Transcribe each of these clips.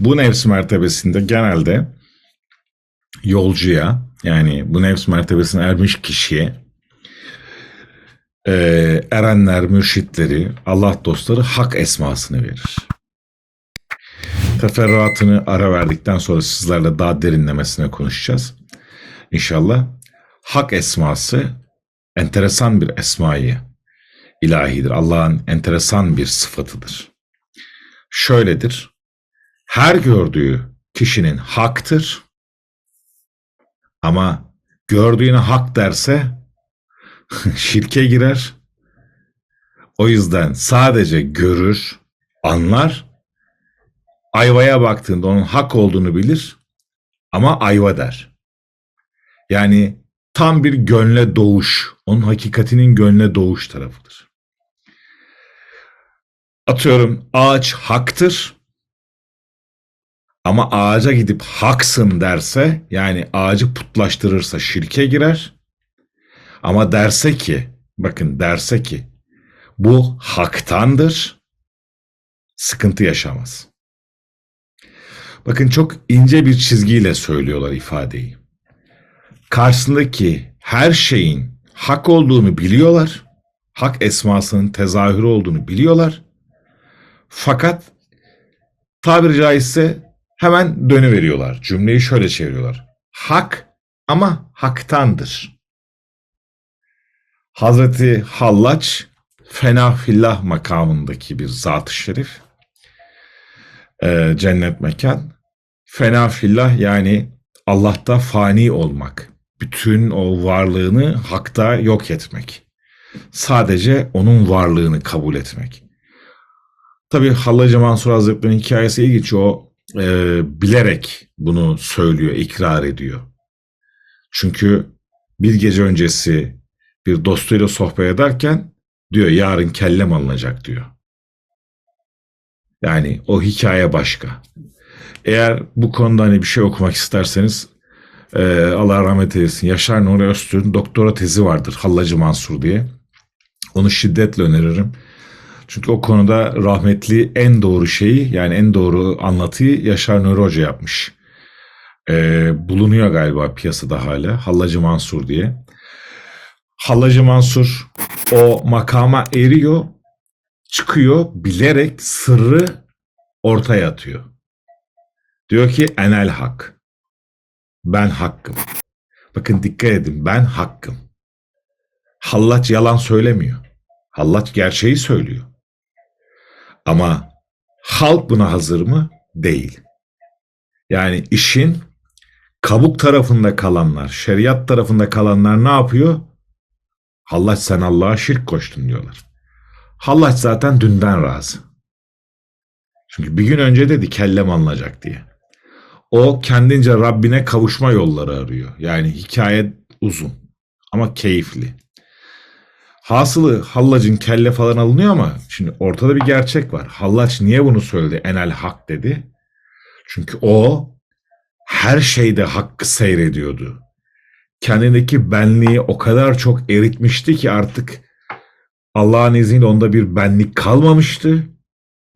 Bu nefs mertebesinde genelde yolcuya yani bu nefs mertebesine ermiş kişiye e, erenler, mürşitleri, Allah dostları hak esmasını verir. Teferruatını ara verdikten sonra sizlerle daha derinlemesine konuşacağız. İnşallah hak esması enteresan bir esmayı ilahidir. Allah'ın enteresan bir sıfatıdır. Şöyledir. Her gördüğü kişinin haktır. Ama gördüğüne hak derse şirke girer. O yüzden sadece görür, anlar. Ayvaya baktığında onun hak olduğunu bilir ama ayva der. Yani tam bir gönle doğuş, onun hakikatinin gönle doğuş tarafıdır. Atıyorum ağaç haktır ama ağaca gidip haksın derse yani ağacı putlaştırırsa şirke girer. Ama derse ki bakın derse ki bu haktandır sıkıntı yaşamaz. Bakın çok ince bir çizgiyle söylüyorlar ifadeyi. Karşısındaki her şeyin hak olduğunu biliyorlar. Hak esmasının tezahürü olduğunu biliyorlar. Fakat tabiri caizse hemen dönüveriyorlar. Cümleyi şöyle çeviriyorlar. Hak ama haktandır. Hazreti Hallaç Fena Fillah makamındaki bir zat-ı şerif. Ee, cennet mekan. Fena Fillah yani Allah'ta fani olmak. Bütün o varlığını hakta yok etmek. Sadece onun varlığını kabul etmek. Tabi Hallacı Mansur Hazretleri'nin hikayesi ilginç. O e, bilerek bunu söylüyor, ikrar ediyor. Çünkü bir gece öncesi bir dostuyla sohbet ederken diyor yarın kellem alınacak diyor. Yani o hikaye başka. Eğer bu konuda hani bir şey okumak isterseniz e, Allah rahmet eylesin Yaşar Nuri Öztürk'ün doktora tezi vardır Hallacı Mansur diye. Onu şiddetle öneririm. Çünkü o konuda rahmetli en doğru şeyi yani en doğru anlatıyı Yaşar Nuri Hoca yapmış. E, bulunuyor galiba piyasada hala Hallacı Mansur diye. Hallacı Mansur o makama eriyor, çıkıyor bilerek sırrı ortaya atıyor. Diyor ki enel hak. Ben hakkım. Bakın dikkat edin ben hakkım. Hallaç yalan söylemiyor. Hallaç gerçeği söylüyor. Ama halk buna hazır mı? Değil. Yani işin kabuk tarafında kalanlar, şeriat tarafında kalanlar ne yapıyor? Hallaç sen Allah'a şirk koştun diyorlar. Hallaç zaten dünden razı. Çünkü bir gün önce dedi kellem alınacak diye. O kendince Rabbine kavuşma yolları arıyor. Yani hikaye uzun ama keyifli. Hasılı Hallac'ın kelle falan alınıyor ama şimdi ortada bir gerçek var. Hallaç niye bunu söyledi? Enel hak dedi. Çünkü o her şeyde hakkı seyrediyordu. Kendindeki benliği o kadar çok eritmişti ki artık Allah'ın izniyle onda bir benlik kalmamıştı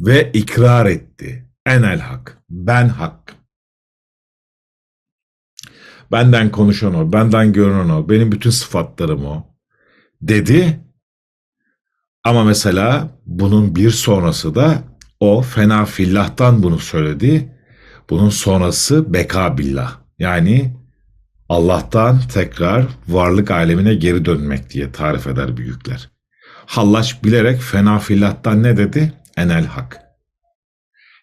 ve ikrar etti. Enel hak, ben hak. Benden konuşan o, benden görünen o, benim bütün sıfatlarım o dedi. Ama mesela bunun bir sonrası da o fena fillah'tan bunu söyledi. Bunun sonrası beka billah. Yani Allah'tan tekrar varlık alemine geri dönmek diye tarif eder büyükler. Hallaç bilerek fena fillah'tan ne dedi? Enel hak.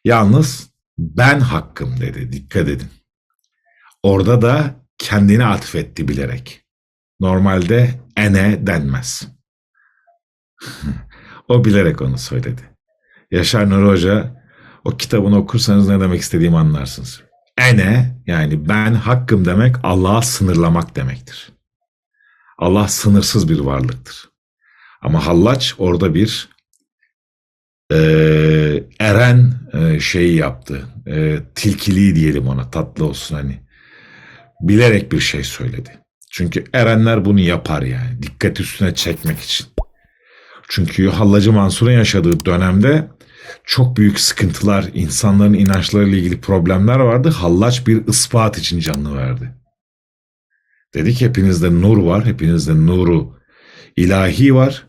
Yalnız ben hakkım dedi. Dikkat edin. Orada da kendini atfetti bilerek. Normalde ene denmez. o bilerek onu söyledi. Yaşar Nur Hoca o kitabını okursanız ne demek istediğimi anlarsınız. Ene yani ben hakkım demek Allah'a sınırlamak demektir. Allah sınırsız bir varlıktır. Ama hallaç orada bir e, eren e, şeyi yaptı. E, tilkiliği diyelim ona tatlı olsun hani. Bilerek bir şey söyledi. Çünkü erenler bunu yapar yani dikkat üstüne çekmek için. Çünkü Hallacı Mansur'un yaşadığı dönemde çok büyük sıkıntılar, insanların inançlarıyla ilgili problemler vardı. Hallaç bir ispat için canını verdi. Dedi ki hepinizde nur var, hepinizde nuru ilahi var.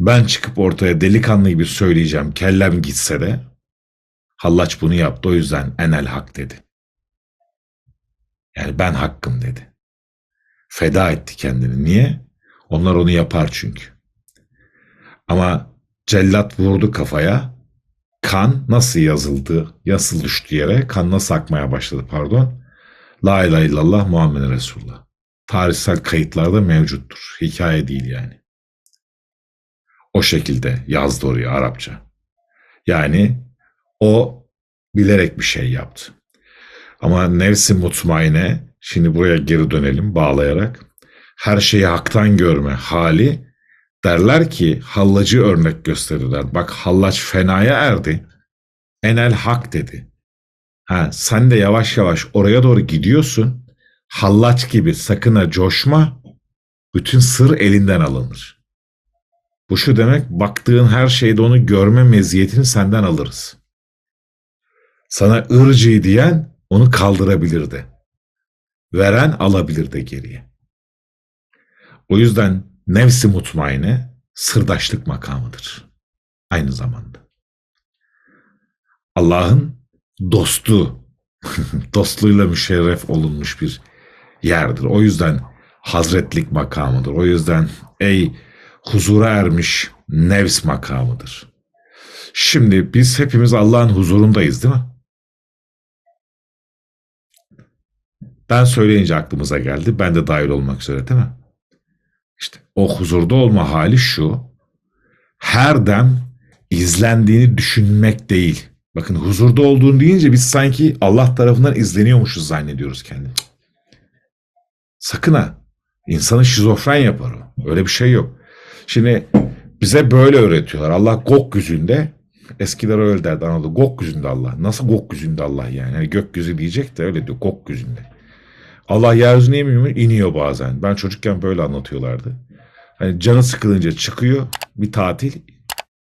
Ben çıkıp ortaya delikanlı gibi söyleyeceğim kellem gitse de Hallaç bunu yaptı o yüzden enel hak dedi. Yani ben hakkım dedi. Feda etti kendini. Niye? Onlar onu yapar çünkü. Ama cellat vurdu kafaya. Kan nasıl yazıldı, nasıl düştü yere, kan nasıl akmaya başladı pardon. La ilahe illallah Muhammed Resulullah. Tarihsel kayıtlarda mevcuttur. Hikaye değil yani. O şekilde yazdı oraya Arapça. Yani o bilerek bir şey yaptı. Ama nefsi mutmaine, şimdi buraya geri dönelim bağlayarak. Her şeyi haktan görme hali derler ki hallacı örnek gösterirler. Bak hallaç fenaya erdi. Enel hak dedi. Ha, sen de yavaş yavaş oraya doğru gidiyorsun. Hallaç gibi sakına coşma. Bütün sır elinden alınır. Bu şu demek baktığın her şeyde onu görme meziyetini senden alırız. Sana ırcı diyen onu kaldırabilirdi. Veren alabilirdi geriye. O yüzden nefsi mutmaine sırdaşlık makamıdır. Aynı zamanda. Allah'ın dostu, dostluğuyla müşerref olunmuş bir yerdir. O yüzden hazretlik makamıdır. O yüzden ey huzura ermiş nefs makamıdır. Şimdi biz hepimiz Allah'ın huzurundayız değil mi? Ben söyleyince aklımıza geldi. Ben de dahil olmak üzere değil mi? İşte o huzurda olma hali şu. Her dem izlendiğini düşünmek değil. Bakın huzurda olduğunu deyince biz sanki Allah tarafından izleniyormuşuz zannediyoruz kendini. Sakın ha. İnsanı şizofren yapar o. Öyle bir şey yok. Şimdi bize böyle öğretiyorlar. Allah gok yüzünde. Eskiler öyle derdi Anadolu. Gok yüzünde Allah. Nasıl gok yüzünde Allah yani? yani gökyüzü diyecek de öyle diyor. Gok yüzünde. Allah yeryüzüne iniyor mu? İniyor bazen. Ben çocukken böyle anlatıyorlardı. Hani canı sıkılınca çıkıyor bir tatil.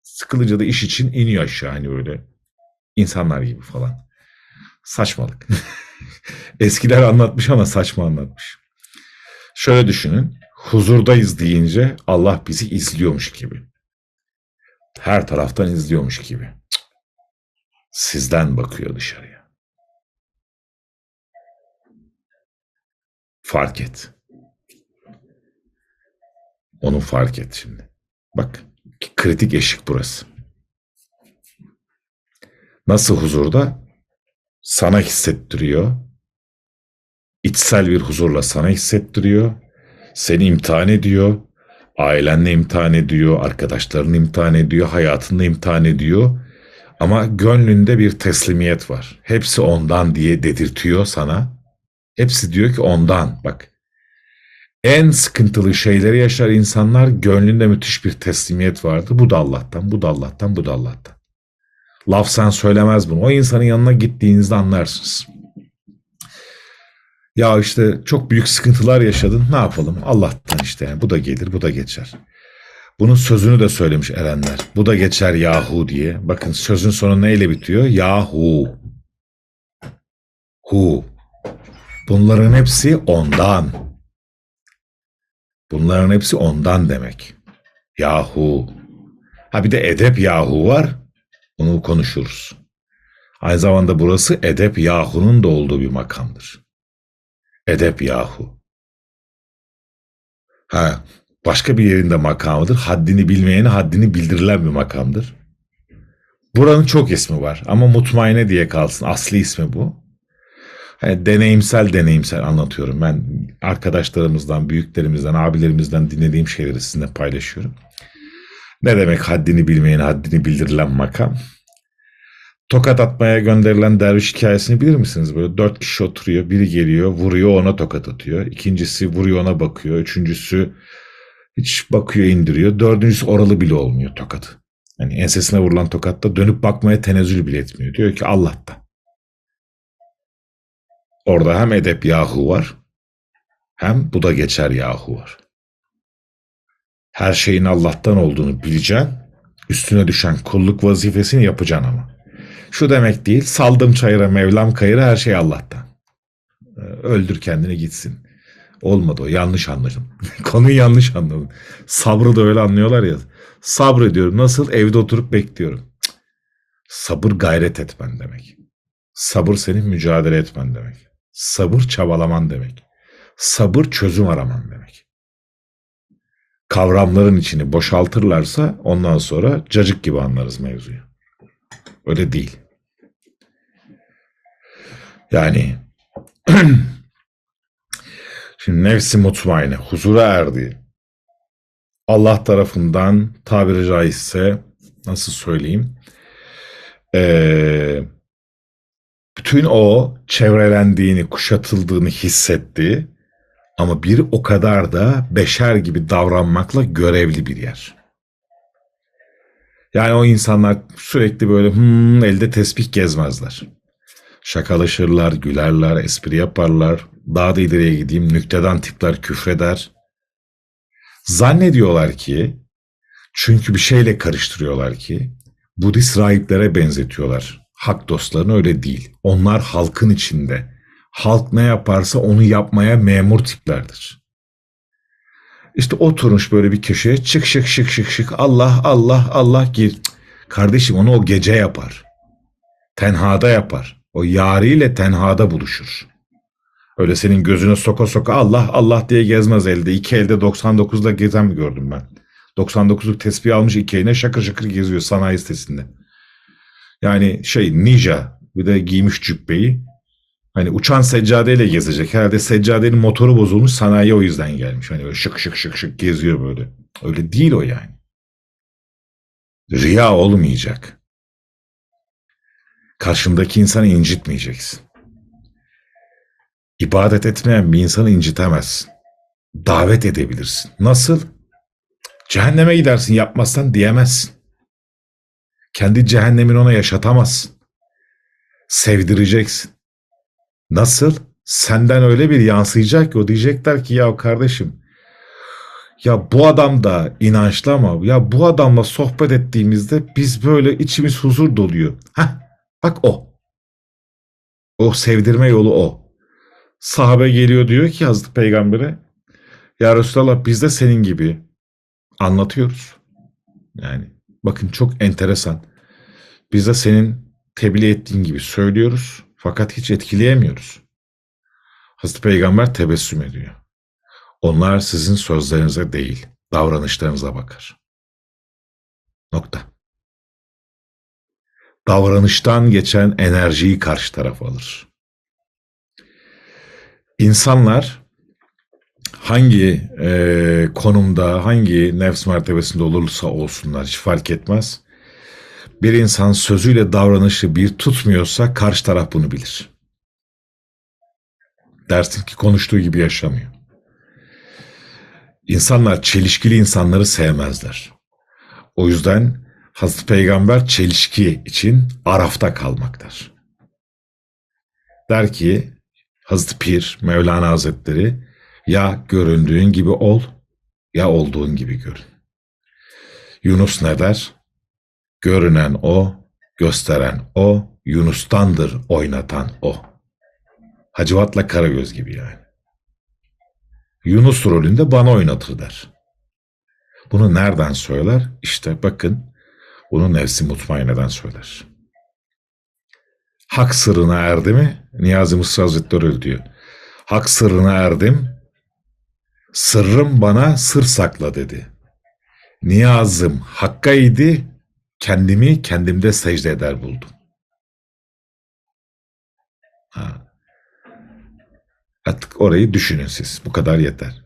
Sıkılınca da iş için iniyor aşağı hani böyle. insanlar gibi falan. Saçmalık. Eskiler anlatmış ama saçma anlatmış. Şöyle düşünün. Huzurdayız deyince Allah bizi izliyormuş gibi. Her taraftan izliyormuş gibi. Sizden bakıyor dışarıya. Fark et. Onu fark et şimdi. Bak kritik eşik burası. Nasıl huzurda? Sana hissettiriyor. İçsel bir huzurla sana hissettiriyor. Seni imtihan ediyor. Ailenle imtihan ediyor. Arkadaşlarını imtihan ediyor. Hayatını imtihan ediyor. Ama gönlünde bir teslimiyet var. Hepsi ondan diye dedirtiyor sana. Hepsi diyor ki ondan. Bak en sıkıntılı şeyleri yaşar insanlar gönlünde müthiş bir teslimiyet vardı. Bu da Allah'tan, bu da Allah'tan, bu da Allah'tan. Laf sen söylemez bunu. O insanın yanına gittiğinizde anlarsınız. Ya işte çok büyük sıkıntılar yaşadın. Ne yapalım? Allah'tan işte. Yani. Bu da gelir, bu da geçer. Bunun sözünü de söylemiş erenler. Bu da geçer yahu diye. Bakın sözün sonu neyle bitiyor? Yahu. Hu. Bunların hepsi ondan. Bunların hepsi ondan demek. Yahu. Ha bir de edep yahu var. Onu konuşuruz. Aynı zamanda burası edep yahunun da olduğu bir makamdır. Edep yahu. Ha başka bir yerinde makamıdır. Haddini bilmeyene haddini bildirilen bir makamdır. Buranın çok ismi var ama mutmaine diye kalsın. Asli ismi bu. Hani deneyimsel deneyimsel anlatıyorum. Ben arkadaşlarımızdan, büyüklerimizden, abilerimizden dinlediğim şeyleri sizinle paylaşıyorum. Ne demek haddini bilmeyen, haddini bildirilen makam? Tokat atmaya gönderilen derviş hikayesini bilir misiniz? Böyle dört kişi oturuyor, biri geliyor, vuruyor ona tokat atıyor. İkincisi vuruyor ona bakıyor. Üçüncüsü hiç bakıyor indiriyor. Dördüncüsü oralı bile olmuyor tokat. Yani ensesine vurulan tokatta dönüp bakmaya tenezzül bile etmiyor. Diyor ki Allah'ta. Orada hem edep yahu var hem bu da geçer yahu var. Her şeyin Allah'tan olduğunu bileceksin. Üstüne düşen kulluk vazifesini yapacaksın ama. Şu demek değil, saldım çayıra Mevlam kayıra her şey Allah'tan. Ee, Öldür kendini gitsin. Olmadı o, yanlış anladım. Konuyu yanlış anladım. Sabrı da öyle anlıyorlar ya. Sabrediyorum. Nasıl? Evde oturup bekliyorum. Cık. Sabır gayret etmen demek. Sabır senin mücadele etmen demek. Sabır çabalaman demek. Sabır çözüm araman demek. Kavramların içini boşaltırlarsa ondan sonra cacık gibi anlarız mevzuyu. Öyle değil. Yani şimdi nefsi mutmaine, huzura erdi. Allah tarafından tabiri caizse nasıl söyleyeyim? Ee, bütün o çevrelendiğini, kuşatıldığını hissetti. Ama bir o kadar da beşer gibi davranmakla görevli bir yer. Yani o insanlar sürekli böyle hmm, elde tesbih gezmezler. Şakalaşırlar, gülerler, espri yaparlar. Daha da ileriye gideyim nükteden tipler küfreder. Zannediyorlar ki çünkü bir şeyle karıştırıyorlar ki Budist rahiplere benzetiyorlar. Hak dostlarını öyle değil. Onlar halkın içinde. Halk ne yaparsa onu yapmaya memur tiplerdir. İşte oturmuş böyle bir köşeye çık şık şık şık şık Allah Allah Allah gir. Kardeşim onu o gece yapar. Tenhada yapar. O yariyle tenhada buluşur. Öyle senin gözüne soka soka Allah Allah diye gezmez elde. İki elde 99'da gezen mi gördüm ben? 99'luk tespih almış iki eline şakır şakır geziyor sanayi sitesinde. Yani şey ninja bir de giymiş cübbeyi. Hani uçan seccadeyle gezecek. Herhalde seccadenin motoru bozulmuş sanayi o yüzden gelmiş. Hani böyle şık şık şık şık geziyor böyle. Öyle değil o yani. Riya olmayacak. Karşındaki insanı incitmeyeceksin. İbadet etmeyen bir insanı incitemezsin. Davet edebilirsin. Nasıl? Cehenneme gidersin yapmazsan diyemezsin. Kendi cehennemin ona yaşatamazsın. Sevdireceksin. Nasıl? Senden öyle bir yansıyacak ki o diyecekler ki ya kardeşim ya bu adam da inançlı ama ya bu adamla sohbet ettiğimizde biz böyle içimiz huzur doluyor. Heh, bak o. O sevdirme yolu o. Sahabe geliyor diyor ki Hazreti Peygamber'e ya Resulallah biz de senin gibi anlatıyoruz. Yani bakın çok enteresan. Biz de senin tebliğ ettiğin gibi söylüyoruz fakat hiç etkileyemiyoruz. Hazreti Peygamber tebessüm ediyor. Onlar sizin sözlerinize değil, davranışlarınıza bakar. Nokta. Davranıştan geçen enerjiyi karşı taraf alır. İnsanlar hangi e, konumda, hangi nefs mertebesinde olursa olsunlar hiç fark etmez. Bir insan sözüyle davranışı bir tutmuyorsa karşı taraf bunu bilir. Dersin ki konuştuğu gibi yaşamıyor. İnsanlar çelişkili insanları sevmezler. O yüzden Hazreti Peygamber çelişki için Araf'ta kalmaktadır. Der ki Hazreti Pir Mevlana Hazretleri ya göründüğün gibi ol ya olduğun gibi görün. Yunus ne der? Görünen o, gösteren o, Yunus'tandır oynatan o. Hacivat'la Karagöz gibi yani. Yunus rolünde bana oynatır der. Bunu nereden söyler? İşte bakın bunu nefsi mutmaineden söyler. Hak sırrına erdi mi? Niyazi Mısır Hazretleri öyle diyor. Hak sırrına erdim. Sırrım bana sır sakla dedi. Niyazım hakka idi. Kendimi kendimde secde eder buldum. Ha. Artık orayı düşünün siz. Bu kadar yeter.